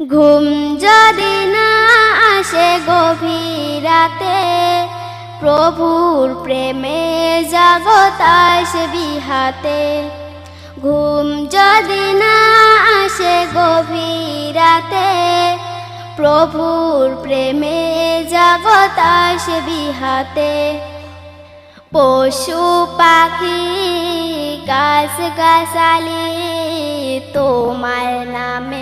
ঘুম যদি না আসে গভীর রাতে, প্রভুর প্রেমে জাগত আসে বিহাতে। ঘুম যদি না আসে গভীর রাতে, প্রভুর প্রেমে জাগত আসে বিহাতে। পশু পাখি গাছ গাছালি তোমার নামে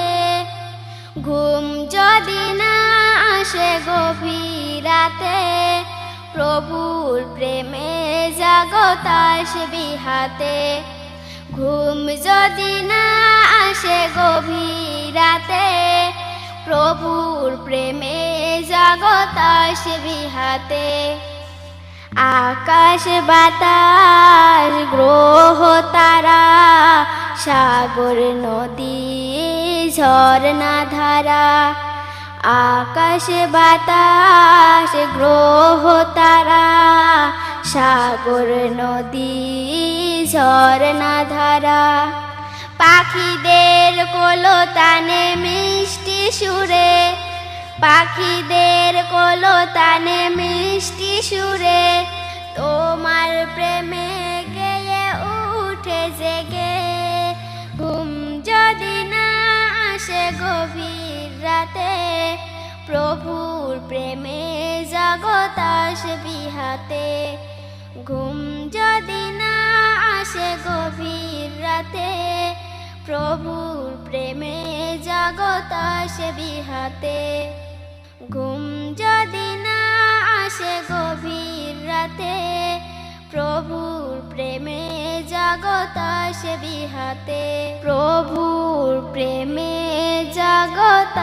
ঘুম যদি না আসে গভীর রাতে, প্রভুর প্রেমে জাগত আসে বিহাতে। ঘুম যদি না আসে গভীর রাতে, প্রভুর প্রেমে জাগত আসে বিহাতে। আকাশ, বাতাস, গ্রহ, তারা, সাগর, নদী ঝর্ণা ধারা আকাশ বাতাস, গ্রহ তারা, সাগর নদী ঝর্ণা ধারা পাখিদের কলতানে মিষ্টি সুরে, পাখিদের কলতানে মিষ্টি সুরে, তোমার প্রেমে গভীর রাতে প্রভুর প্রেমে জগত আসে বিহাতে। ঘুম যদি না আসে গভীর রাতে, প্রভুর প্রেমে জগত আসে বিহাতে। ঘুম যদি না আসে গভীর রাতে, প্রভুর প্রেমে জগত সে বিহাতে। প্রভুর প্রেমে জগত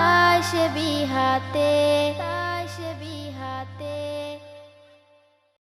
সে বিহাতে।